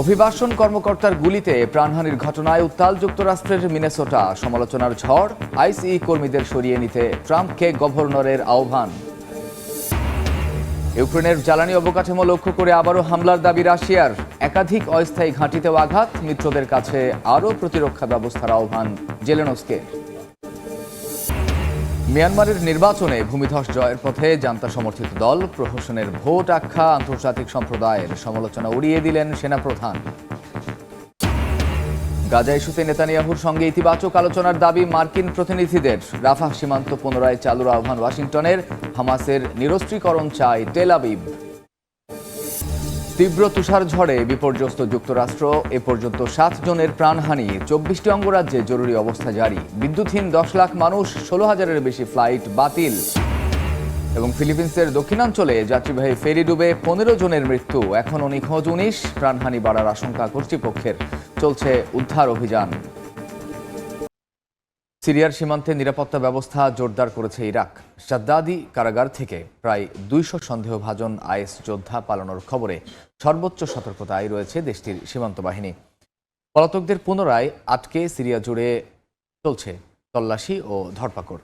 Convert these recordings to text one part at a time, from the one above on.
অভিবাসন কর্মকর্তার গুলিতে প্রাণহানির ঘটনায় উত্তাল যুক্তরাষ্ট্রের মিনেসোটা। সমালোচনার ঝড় আইসিই কর্মীদের সরিয়ে নিতে ট্রাম্পকে গভর্নরের আহ্বান। ইউক্রেনের জ্বালানি অবকাঠামো লক্ষ্য করে আবারও হামলার দাবি রাশিয়ার। একাধিক অস্থায়ী ঘাঁটিতেও আঘাত, মিত্রদের কাছে আরও প্রতিরক্ষা ব্যবস্থার আহ্বান জেলেনস্কের। মিয়ানমারের নির্বাচনে ভূমিধস জয়ের পথে জান্তা সমর্থিত দল প্রহসনের ভোট আখ্যা আন্তর্জাতিক সম্প্রদায়ের সমালোচনা উড়িয়ে দিলেন সেনাপ্রধান। গাজা ইস্যুতে নেতানিয়াহুর সঙ্গে ইতিবাচক আলোচনার দাবি মার্কিন প্রতিনিধিদের। রাফাহ সীমান্ত পুনরায় চালুর আহ্বান ওয়াশিংটনের, হামাসের নিরস্ত্রীকরণ চায় টেলাবিব তীব্র তুষার ঝড়ে বিপর্যস্ত যুক্তরাষ্ট্র, এ পর্যন্ত সাত জনের প্রাণহানি, চব্বিশটি অঙ্গরাজ্যে জরুরি অবস্থা জারি। বিদ্যুৎহীন দশ লাখ মানুষ, ষোলো হাজারের বেশি ফ্লাইট বাতিল। এবং ফিলিপিন্সের দক্ষিণাঞ্চলে যাত্রীবাহী ফেরি ডুবে পনেরো জনের মৃত্যু। এখনও নিখোঁজ উনিশ, প্রাণহানি বাড়ার আশঙ্কা কর্তৃপক্ষের। চলছে উদ্ধার অভিযান। সিরিয়ার সীমান্তে নিরাপত্তা ব্যবস্থা জোরদার করেছে ইরাক। সাদ্দাদি কারাগার থেকে প্রায় দুইশো সন্দেহভাজন আইএস যোদ্ধা পালানোর খবরে সর্বোচ্চ সতর্কতায় রয়েছে দেশটির সীমান্ত বাহিনী। পলাতকদের পুনরায় আটকে সিরিয়া জুড়ে চলছে তল্লাশি ও ধরপাকড়।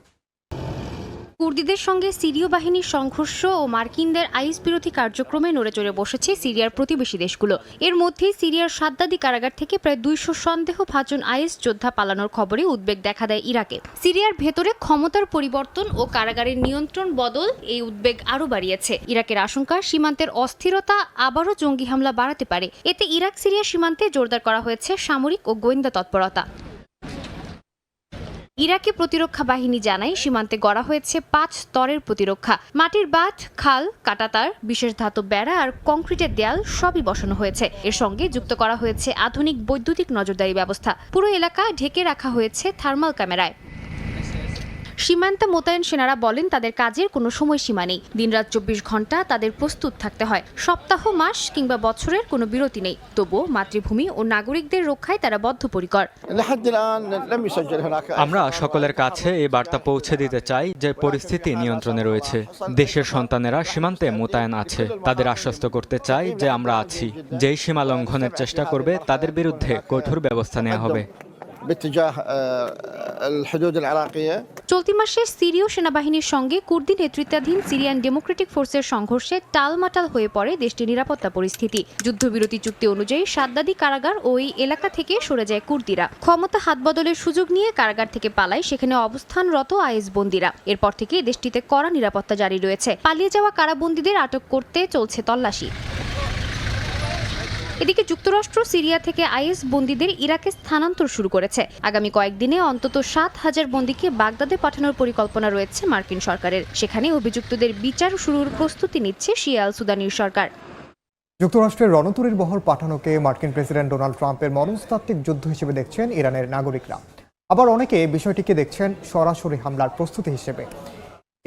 কুর্দিদের সঙ্গে সিরীয় বাহিনীর সংঘর্ষ ও মার্কিনদের আইস বিরোধী কার্যক্রমে নড়ে চড়ে বসেছে সিরিয়ার প্রতিবেশী দেশগুলো। এর মধ্যেই সিরিয়ার সাদ্দাদি কারাগার থেকে প্রায় দুইশো সন্দেহভাজন আইএস যোদ্ধা পালানোর খবরে উদ্বেগ দেখা দেয় ইরাকে। সিরিয়ার ভেতরে ক্ষমতার পরিবর্তন ও কারাগারের নিয়ন্ত্রণ বদল এই উদ্বেগ আরও বাড়িয়েছে। ইরাকের আশঙ্কা, সীমান্তের অস্থিরতা আবারও জঙ্গি হামলা বাড়াতে পারে। এতে ইরাক সিরিয়া সীমান্তে জোরদার করা হয়েছে সামরিক ও গোয়েন্দা তৎপরতা। ইরাকি প্রতিরক্ষা বাহিনী জানায়, সীমান্তে গড়া হয়েছে পাঁচ স্তরের প্রতিরক্ষা। মাটির বাঁধ, খাল, কাটাতার, বিশেষ ধাতু বেড়া আর কংক্রিটের দেয়াল সবই বসানো হয়েছে। এর সঙ্গে যুক্ত করা হয়েছে আধুনিক বৈদ্যুতিক নজরদারি ব্যবস্থা। পুরো এলাকা ঢেকে রাখা হয়েছে থার্মাল ক্যামেরায়। সীমান্তে মোতায়েন সেনারা বলেন তাদের কাজের কোনো সময়সীমা নেই দিনরাত চব্বিশ ঘন্টা তাদের প্রস্তুত থাকতে হয় সপ্তাহ মাস কিংবা বছরের কোনো বিরতি নেই তবুও মাতৃভূমি ও নাগরিকদের রক্ষায় তারা বদ্ধপরিকর لحد الآن لم يسجل هناك أي আমরা সকলের কাছে এই বার্তা পৌঁছে দিতে চাই যে পরিস্থিতি নিয়ন্ত্রণে রয়েছে দেশের সন্তানেরা সীমান্তে মোতায়েন আছে তাদের আশ্বস্ত করতে চাই যে আমরা আছি যেই সীমা লঙ্ঘনের চেষ্টা করবে তাদের বিরুদ্ধে কঠোর ব্যবস্থা নেওয়া হবে باتجاه آه، الحدود العراقية চলতি মাসে সিরীয় সেনাবাহিনীর সঙ্গে কুর্দি নেতৃত্বাধীন সিরিয়ান ডেমোক্রেটিক ফোর্সের সংঘর্ষে টালমাটাল হয়ে পড়ে দেশটির নিরাপত্তা পরিস্থিতি। যুদ্ধবিরতি চুক্তি অনুযায়ী সাদ্দাদি কারাগার ও এই এলাকা থেকে সরে যায় কুর্দিরা। ক্ষমতা হাত বদলের সুযোগ নিয়ে কারাগার থেকে পালায় সেখানে অবস্থানরত আইএস বন্দীরা। এরপর থেকে দেশটিতে কড়া নিরাপত্তা জারি রয়েছে। পালিয়ে যাওয়া কারাবন্দীদের আটক করতে চলছে তল্লাশি। এদিকে যুক্তরাষ্ট্র, সিরিয়া থেকে আইএস বন্দীদের ইরাকে স্থানান্তর শুরু করেছে। আগামী কয়েকদিনে অন্তত সাত হাজার বন্দীকে বাগদাদে পাঠানোর পরিকল্পনা রয়েছে মার্কিন সরকারের। সেখানে অভিযুক্তদের বিচার শুরুর প্রস্তুতি নিচ্ছে শিয়াল সুদানির সরকার। যুক্তরাষ্ট্রের রণতরীর বহর পাঠানোকে মার্কিন প্রেসিডেন্ট ডোনাল্ড ট্রাম্পের মনস্তাত্ত্বিক যুদ্ধ হিসেবে দেখছেন ইরানের নাগরিকরা। আবার অনেকে বিষয়টিকে দেখছেন সরাসরি হামলার প্রস্তুতি হিসেবে।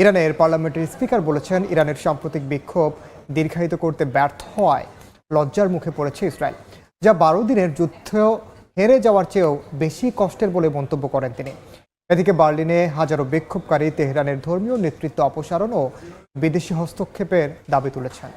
ইরানের পার্লামেন্টের স্পিকার বলেছেন, ইরানের সাম্প্রতিক বিক্ষোভ দীর্ঘায়িত করতে ব্যর্থ হওয়ায় লজ্জার মুখে পড়েছে ইসরায়েল, যা বারো দিনের যুদ্ধ হেরে যাওয়ার চেয়েও বেশি কষ্টের বলে মন্তব্য করেন তিনি। এদিকে বার্লিনে হাজারো বিক্ষোভকারী তেহরানের ধর্মীয় নেতৃত্ব অপসারণ ও বিদেশি হস্তক্ষেপের দাবি তুলেছেন।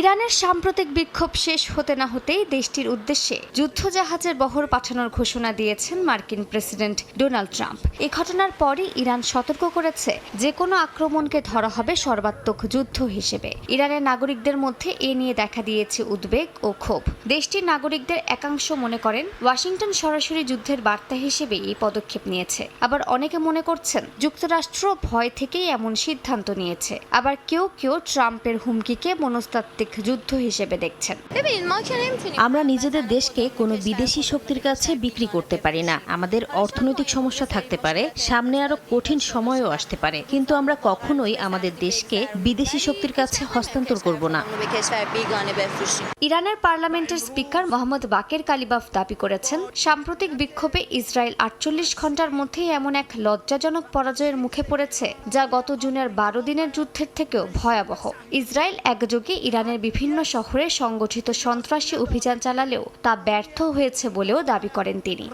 ইরানের সাম্প্রতিক বিক্ষোভ শেষ হতে না হতেই দেশটির উদ্দেশ্যে যুদ্ধজাহাজের বহর পাঠানোর ঘোষণা দিয়েছেন মার্কিন প্রেসিডেন্ট ডোনাল্ড ট্রাম্প। এ ঘটনার পরই ইরান সতর্ক করেছে যে কোনো আক্রমণকে ধরা হবে সর্বাত্মক যুদ্ধ হিসেবে। ইরানের নাগরিকদের মধ্যে এ নিয়ে দেখা দিয়েছে উদ্বেগ ও ক্ষোভ। দেশটির নাগরিকদের একাংশ মনে করেন, ওয়াশিংটন সরাসরি যুদ্ধের বার্তা হিসেবে এই পদক্ষেপ নিয়েছে। আবার অনেকে মনে করছেন, যুক্তরাষ্ট্র ভয় থেকেই এমন সিদ্ধান্ত নিয়েছে। আবার কেউ কেউ ট্রাম্পের হুমকিকে মনস্তাত্ত্বিক যুদ্ধ হিসেবে দেখছেন। আমরা নিজেদের দেশকে কোনো বিদেশি শক্তির কাছে বিক্রি করতে পারি না। আমাদের অর্থনৈতিক সমস্যা থাকতে পারে সামনে আরও কঠিন সময়ও আসতে পারে। কিন্তু আমরা কখনোই আমাদের দেশকে বিদেশি শক্তির কাছে হস্তান্তর করব না। ইরানের পার্লামেন্টের স্পিকার মোহাম্মদ বাকের কালিবাফ দাবি করেছেন সাম্প্রতিক বিক্ষোভে ইসরায়েল আটচল্লিশ ঘণ্টার মধ্যেই এমন এক লজ্জাজনক পরাজয়ের মুখে পড়েছে যা গত জুনের বারো দিনের যুদ্ধের থেকেও ভয়াবহ। ইসরায়েল একযোগে ইরানের ইরানের বিভিন্ন শহরে সংগঠিত সন্ত্রাসী অভিযান চালালেও তা ব্যর্থ হয়েছে বলেও দাবি করেন তিনি।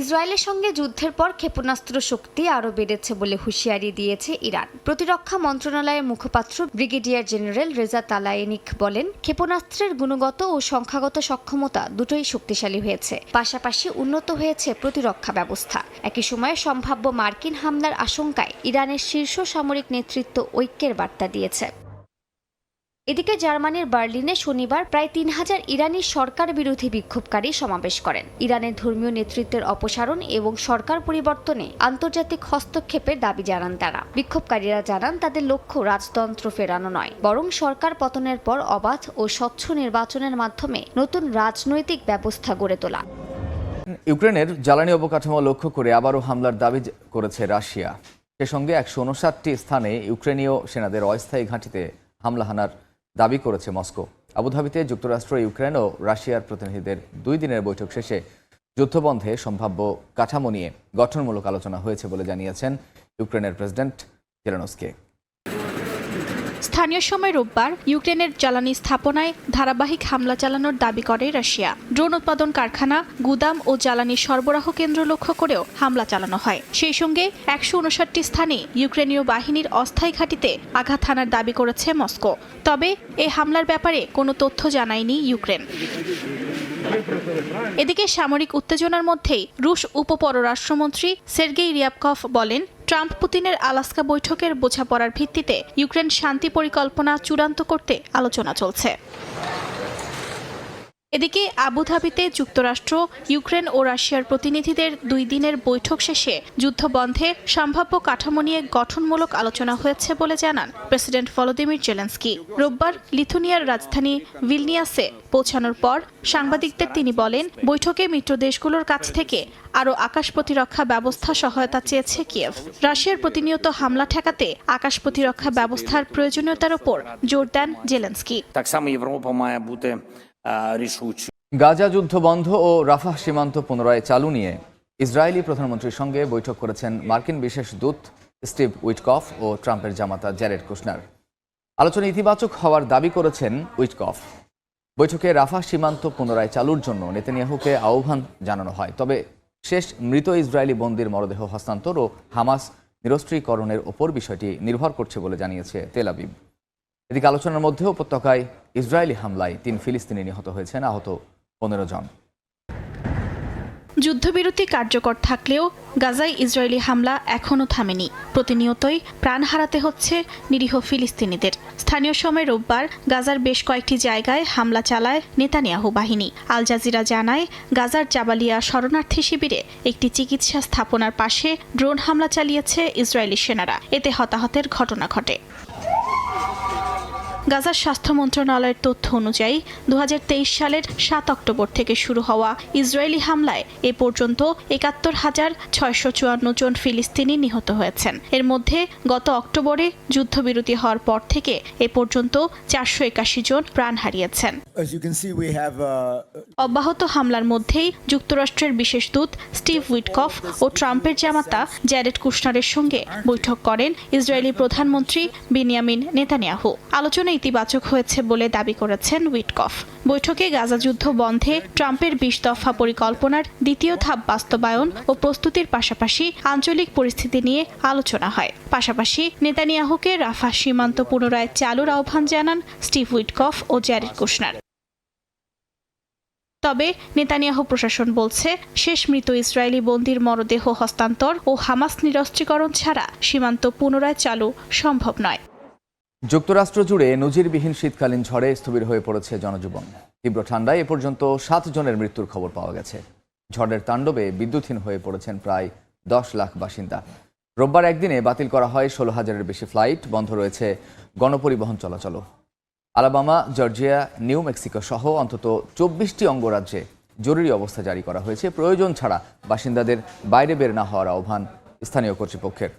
ইসরায়েলের সঙ্গে যুদ্ধের পর ক্ষেপণাস্ত্র শক্তি আরও বেড়েছে বলে হুঁশিয়ারি দিয়েছে ইরান। প্রতিরক্ষা মন্ত্রণালয়ের মুখপাত্র ব্রিগেডিয়ার জেনারেল রেজা তালায়েনিক বলেন ক্ষেপণাস্ত্রের গুণগত ও সংখ্যাগত সক্ষমতা দুটোই শক্তিশালী হয়েছে পাশাপাশি উন্নত হয়েছে প্রতিরক্ষা ব্যবস্থা। একই সময়ে সম্ভাব্য মার্কিন হামলার আশঙ্কায় ইরানের শীর্ষ সামরিক নেতৃত্ব ঐক্যের বার্তা দিয়েছে। এদিকে জার্মানির বার্লিনে শনিবার প্রায় তিন হাজার ইরানি সরকার বিরোধী বিক্ষোভকারী সমাবেশ করেন। ইরানের ধর্মীয় নেতৃত্বের অপসারণ এবং সরকার পরিবর্তনে আন্তর্জাতিক হস্তক্ষেপের দাবি জানান তারা। বিক্ষোভকারীরা জানান, তাদের লক্ষ্য রাজতন্ত্র ফেরানো নয়, বরং সরকার পতনের পর অবাধ ও স্বচ্ছ নির্বাচনের মাধ্যমে নতুন রাজনৈতিক ব্যবস্থা গড়ে তোলা। ইউক্রেনের জ্বালানি অবকাঠামো লক্ষ্য করে আবারও হামলার দাবি করেছে রাশিয়া। সে সঙ্গে একশো উনষাটটি স্থানে ইউক্রেনীয় সেনাদের অস্থায়ী ঘাঁটিতে হামলা হানার দাবি করেছে মস্কো। আবুধাবিতে যুক্তরাষ্ট্র, ইউক্রেন ও রাশিয়ার প্রতিনিধিদের দুই দিনের বৈঠক শেষে যুদ্ধবন্ধে সম্ভাব্য কাঠামো নিয়ে গঠনমূলক আলোচনা হয়েছে বলে জানিয়েছেন ইউক্রেনের প্রেসিডেন্ট জেরানস্কে স্থানীয় সময় রোববার ইউক্রেনের জ্বালানি স্থাপনায় ধারাবাহিক হামলা চালানোর দাবি করে রাশিয়া। ড্রোন উৎপাদন কারখানা, গুদাম ও জ্বালানি সরবরাহ কেন্দ্র লক্ষ্য করেও হামলা চালানো হয়। সেই সঙ্গে একশো উনষাটটি স্থানে ইউক্রেনীয় বাহিনীর অস্থায়ী ঘাঁটিতে আঘাত হানার দাবি করেছে মস্কো। তবে এই হামলার ব্যাপারে কোনো তথ্য জানায়নি ইউক্রেন। এদিকে সামরিক উত্তেজনার মধ্যেই রুশ উপপররাষ্ট্রমন্ত্রী সের্গেই রিয়াবকভ বলেন ট্রাম্প পুতিনের আলাস্কা বৈঠকের বোঝাপড়ার ভিত্তিতে ইউক্রেন শান্তি পরিকল্পনা চূড়ান্ত করতে আলোচনা চলছে। এদিকে আবুধাবিতে যুক্তরাষ্ট্র, ইউক্রেন ও রাশিয়ার প্রতিনিধিদের দুই দিনের বৈঠক শেষে যুদ্ধবন্ধে সম্ভাব্য কাঠামো নিয়ে গঠনমূলক আলোচনা হয়েছে বলে জানান প্রেসিডেন্ট ভলোদিমির জেলেন্সকি। রোববার লিথুনিয়ার রাজধানী ভিলনিয়াসে পৌঁছানোর পর সাংবাদিকদের তিনি বলেন, বৈঠকে মিত্র দেশগুলোর কাছ থেকে আরও আকাশ প্রতিরক্ষা ব্যবস্থা সহায়তা চেয়েছে কিয়েভ। রাশিয়ার প্রতিনিয়ত হামলা ঠেকাতে আকাশ প্রতিরক্ষা ব্যবস্থার প্রয়োজনীয়তার ওপর জোর দেন জেলেন্সকি। Так само Європа має бути е, рішучою. গাজা যুদ্ধ বন্ধ ও রাফাহ সীমান্ত পুনরায় চালু নিয়ে ইসরায়েলি প্রধানমন্ত্রীর সঙ্গে বৈঠক করেছেন মার্কিন বিশেষ দূত স্টিভ উইটকফ ও ট্রাম্পের জামাতা জ্যারেড কুশনার আলোচনা ইতিবাচক হওয়ার দাবি করেছেন উইটকফ বৈঠকে রাফাহ সীমান্ত পুনরায় চালুর জন্য নেতানিয়াহুকে আহ্বান জানানো হয় তবে শেষ মৃত ইসরায়েলি বন্দির মরদেহ হস্তান্তর ও হামাস নিরস্ত্রীকরণের ওপর বিষয়টি নির্ভর করছে বলে জানিয়েছে তেল আবিব এদিকে আলোচনার মধ্যে উপত্যকায় ইসরায়েলি হামলায় তিন ফিলিস্তিনি নিহত হয়েছেন, আহত পনেরো জন। যুদ্ধবিরতি কার্যকর থাকলেও গাজায় ইসরায়েলি হামলা এখনও থামেনি। প্রতিনিয়তই প্রাণ হারাতে হচ্ছে নিরীহ ফিলিস্তিনিদের। স্থানীয় সময় রোববার গাজার বেশ কয়েকটি জায়গায় হামলা চালায় নেতানিয়াহু বাহিনী। আল জাজিরা জানায়, গাজার জাবালিয়া শরণার্থী শিবিরে একটি চিকিৎসা স্থাপনার পাশে ড্রোন হামলা চালিয়েছে ইসরায়েলি সেনারা। এতে হতাহতের ঘটনা ঘটে। গাজার স্বাস্থ্য মন্ত্রণালয়ের তথ্য অনুযায়ী দু হাজার তেইশ সালের সাত অক্টোবর থেকে শুরু হওয়া ইসরায়েলি হামলায় এ পর্যন্ত একাত্তর হাজার ছয়শো চুয়ান্ন জন ফিলিস্তিনি নিহত হয়েছেন। এর মধ্যে গত অক্টোবরে যুদ্ধবিরতি হওয়ার পর থেকে এ পর্যন্ত চারশো একাশি জন প্রাণ হারিয়েছেন। Uh, অব্যাহত হামলার মধ্যেই যুক্তরাষ্ট্রের বিশেষ দূত স্টিভ উইটকফ ও ট্রাম্পের জামাতা জ্যারেড কুশনারের সঙ্গে বৈঠক করেন ইসরায়েলি প্রধানমন্ত্রী বিনিয়ামিন নেতানিয়াহু। আলোচনা ইতিবাচক হয়েছে বলে দাবি করেছেন উইটকফ। বৈঠকে গাজা যুদ্ধ বন্ধে ট্রাম্পের বিশ দফা পরিকল্পনার দ্বিতীয় ধাপ বাস্তবায়ন ও প্রস্তুতির পাশাপাশি আঞ্চলিক পরিস্থিতি নিয়ে আলোচনা হয়। পাশাপাশি নেতানিয়াহুকে রাফা সীমান্ত পুনরায় চালুর আহ্বান জানান স্টিভ উইটকফ ও জ্যারেড কুশনার। তবে নেতানিয়াহু প্রশাসন বলছে, শেষ মৃত ইসরায়েলি বন্দির মরদেহ হস্তান্তর ও হামাস নিরস্ত্রীকরণ ছাড়া সীমান্ত পুনরায় চালু সম্ভব নয়। যুক্তরাষ্ট্র জুড়ে নজিরবিহীন শীতকালীন ঝড়ে স্থবির হয়ে পড়েছে জনজীবন। তীব্র ঠান্ডায় এ পর্যন্ত সাত জনের মৃত্যুর খবর পাওয়া গেছে। ঝড়ের তাণ্ডবে বিদ্যুৎহীন হয়ে পড়েছেন প্রায় দশ লাখ বাসিন্দা। রোববার একদিনে বাতিল করা হয় ষোলো হাজারের বেশি ফ্লাইট, বন্ধ রয়েছে গণপরিবহন চলাচলও। আলাবামা, জর্জিয়া, নিউ মেক্সিকো সহ অন্তত চব্বিশটি অঙ্গরাজ্যে জরুরি অবস্থা জারি করা হয়েছে। প্রয়োজন ছাড়া বাসিন্দাদের বাইরে বের না হওয়ার আহ্বান স্থানীয় কর্তৃপক্ষের।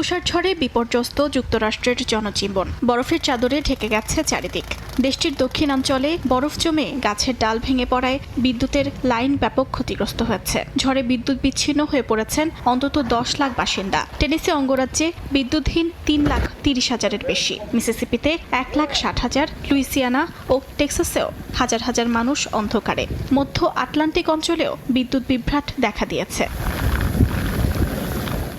তুষার ঝড়ে বিপর্যস্ত যুক্তরাষ্ট্রের জনজীবন। বরফের চাদরে ঢেকে গেছে চারিদিক। দেশটির দক্ষিণাঞ্চলে বরফ জমে গাছের ডাল ভেঙে পড়ায় বিদ্যুতের লাইন ব্যাপক ক্ষতিগ্রস্ত হয়েছে। ঝড়ে বিদ্যুৎ বিচ্ছিন্ন হয়ে পড়েছেন অন্তত দশ লাখ বাসিন্দা। টেনেসি অঙ্গরাজ্যে বিদ্যুৎহীন তিন লাখ তিরিশ হাজারের বেশি। মিসিসিপিতে এক লাখ ষাট হাজার, লুইসিয়ানা ও টেক্সাসেও হাজার হাজার মানুষ অন্ধকারে। মধ্য আটলান্টিক অঞ্চলেও বিদ্যুৎ বিভ্রাট দেখা দিয়েছে।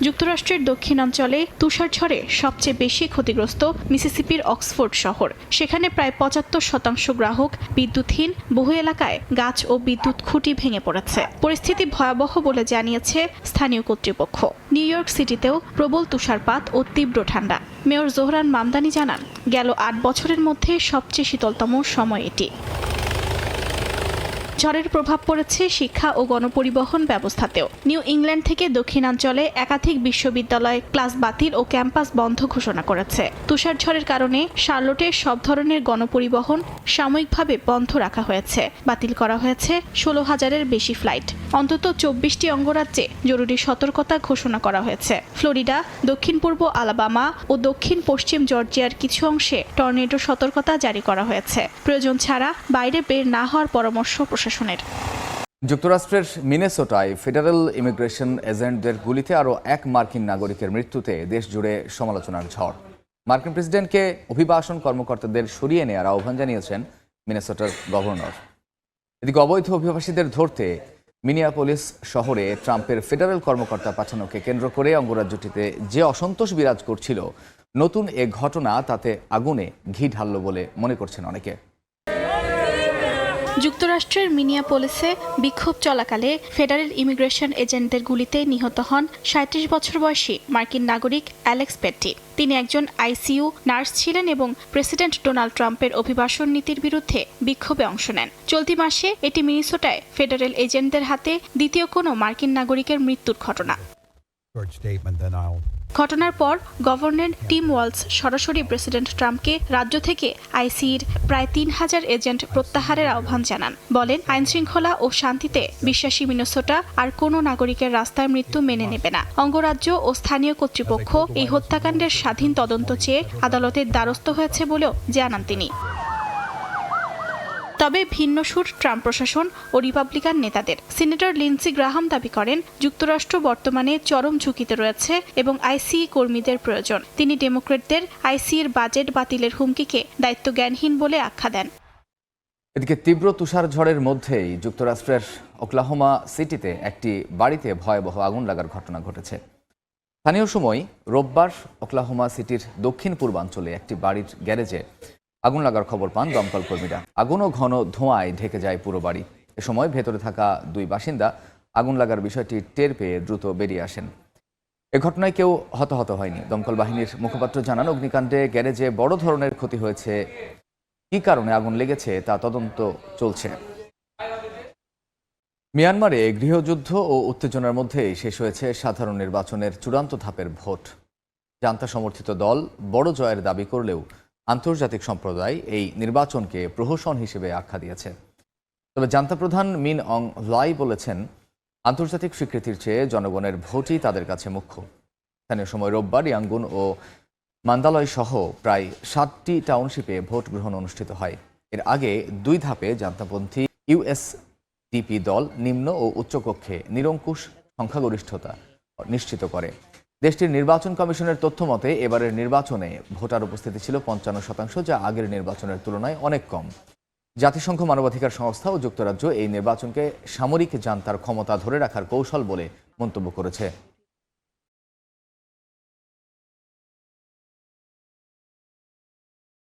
যুক্তরাষ্ট্রের দক্ষিণাঞ্চলে তুষারঝড়ে সবচেয়ে বেশি ক্ষতিগ্রস্ত মিসিসিপির অক্সফোর্ড শহর। সেখানে প্রায় পঁচাত্তর শতাংশ গ্রাহক বিদ্যুৎহীন, বহু এলাকায় গাছ ও বিদ্যুৎ খুঁটি ভেঙে পড়েছে। পরিস্থিতি ভয়াবহ বলে জানিয়েছে স্থানীয় কর্তৃপক্ষ। নিউ ইয়র্ক সিটিতেও প্রবল তুষারপাত ও তীব্র ঠান্ডা। মেয়র জোহরান মামদানি জানান, গেল আট বছরের মধ্যে সবচেয়ে শীতলতম সময় এটি। ঝড়ের প্রভাব পড়েছে শিক্ষা ও গণপরিবহন ব্যবস্থাতেও। নিউ ইংল্যান্ড থেকে দক্ষিণাঞ্চলে একাধিক বিশ্ববিদ্যালয় ক্লাস বাতিল ও ক্যাম্পাস বন্ধ ঘোষণা করেছে। তুষার ঝড়ের কারণে শার্লোটে সব ধরনের গণপরিবহন সাময়িকভাবে বন্ধ রাখা হয়েছে। বাতিল করা হয়েছে ষোলো হাজারের বেশি ফ্লাইট। অন্তত চব্বিশটি অঙ্গরাজ্যে জরুরি সতর্কতা ঘোষণা করা হয়েছে। ফ্লোরিডা দক্ষিণ পূর্ব আলাবামা ও দক্ষিণ পশ্চিম জর্জিয়ার কিছু অংশে টর্নেডো সতর্কতা জারি করা হয়েছে। প্রয়োজন ছাড়া বাইরে বের না হওয়ার পরামর্শ প্রশাসনের। যুক্তরাষ্ট্রের মিনেসোটায় ফেডারেল ইমিগ্রেশন এজেন্টদের গুলিতে আরও এক মার্কিন নাগরিকের মৃত্যুতে দেশ জুড়ে সমালোচনার ঝড়। মার্কিন প্রেসিডেন্টকে অভিবাসন কর্মকর্তাদের সরিয়ে নেওয়ার আহ্বান জানিয়েছেন মিনেসোটার গভর্নর। এদিকে অবৈধ অভিবাসীদের ধরতে মিনিয়াপোলিস শহরে ট্রাম্পের ফেডারেল কর্মকর্তা পাঠানোকে কেন্দ্র করে অঙ্গরাজ্যটিতে যে অসন্তোষ বিরাজ করছিল, নতুন এ ঘটনা তাতে আগুনে ঘি ঢালল বলে মনে করছেন অনেকে। যুক্তরাষ্ট্রের মিনিয়াপোলিসে বিক্ষোভ চলাকালে ফেডারেল ইমিগ্রেশন এজেন্টদের গুলিতে নিহত হন সাঁত্রিশ বছর বয়সী মার্কিন নাগরিক অ্যালেক্স পেট্টি। তিনি একজন আইসিইউ, নার্স ছিলেন এবং প্রেসিডেন্ট ডোনাল্ড ট্রাম্পের অভিবাসন নীতির বিরুদ্ধে বিক্ষোভে অংশ নেন। চলতি মাসে এটি মিনিসোটায় ফেডারেল এজেন্টদের হাতে দ্বিতীয় কোনো মার্কিন নাগরিকের মৃত্যুর ঘটনা। ঘটনার পর গভর্নর টিম ওয়ালস সরাসরি প্রেসিডেন্ট ট্রাম্পকে রাজ্য থেকে আইসির প্রায় তিন হাজার এজেন্ট প্রত্যাহারের আহ্বান জানান। বলেন, আইনশৃঙ্খলা ও শান্তিতে বিশ্বাসী মিনেসোটা আর কোনো নাগরিকের রাস্তায় মৃত্যু মেনে নেবে না। অঙ্গরাজ্য ও স্থানীয় কর্তৃপক্ষ এই হত্যাকাণ্ডের স্বাধীন তদন্ত চেয়ে আদালতের দ্বারস্থ হয়েছে বলেও জানান তিনি। তবে ভিন্ন সুর ট্রাম্প প্রশাসন ও রিপাবলিকান নেতাদের। সিনেটর লিন্সি গ্রাহাম দাবি করেন, যুক্তরাষ্ট্র বর্তমানে চরম ঝুঁকিতে রয়েছে এবং আইসিই কর্মীদের প্রয়োজন। তিনি ডেমোক্রেটদের আইসিইর বাজেট বাতিলের হুমকিকে দায়িত্বজ্ঞানহীন বলে আখ্যা দেন। এদিকে তীব্র তুষার ঝড়ের মধ্যেই যুক্তরাষ্ট্রের ওকলাহোমা সিটিতে একটি বাড়িতে ভয়াবহ আগুন লাগার ঘটনা ঘটেছে। স্থানীয় সময় রোববার ওকলাহোমা সিটির দক্ষিণ পূর্বাঞ্চলে একটি বাড়ির গ্যারেজে আগুন লাগার খবর পান দমকল কর্মীরা। আগুন ও ঘন ধোঁয়ায় ঢেকে যায় পুরো বাড়ি। এ সময় ভেতরে থাকা দুই বাসিন্দা আগুন লাগার বিষয়টি টের পেয়ে দ্রুত বেরিয়ে আসেন। এ ঘটনায় কেউ হতাহত হয়নি। দমকল বাহিনীর মুখপাত্র জানান, অগ্নিকাণ্ডে গ্যারেজে বড় ধরনের ক্ষতি হয়েছে। কি কারণে আগুন লেগেছে তা তদন্ত চলছে। মিয়ানমারে গৃহযুদ্ধ ও উত্তেজনার মধ্যেই শেষ হয়েছে সাধারণ নির্বাচনের চূড়ান্ত ধাপের ভোট। জান্তা সমর্থিত দল বড় জয়ের দাবি করলেও আন্তর্জাতিক সম্প্রদায় এই নির্বাচনকে প্রহসন হিসেবে আখ্যা দিয়েছে। তবে জান্তা প্রধান মিন অং লাই বলেছেন, আন্তর্জাতিক স্বীকৃতির চেয়ে জনগণের ভোটই তাদের কাছে মুখ্য। স্থানীয় সময় রোববার ইয়াঙ্গুন ও মান্দালয় সহ প্রায় সাতটি টাউনশিপে ভোট গ্রহণ অনুষ্ঠিত হয়। এর আগে দুই ধাপে জান্তাপন্থী ইউএসডিপি দল নিম্ন ও উচ্চকক্ষে নিরঙ্কুশ সংখ্যাগরিষ্ঠতা নিশ্চিত করে। দেশটির নির্বাচন কমিশনের তথ্য মতে, এবারের নির্বাচনে ভোটার উপস্থিতি ছিল পঞ্চান্ন শতাংশ, যা আগের নির্বাচনের তুলনায় অনেক কম। জাতিসংঘ মানবাধিকার সংস্থা ও যুক্তরাজ্য এই নির্বাচনকে সামরিক জান্তার ক্ষমতা ধরে রাখার কৌশল বলে মন্তব্য করেছে।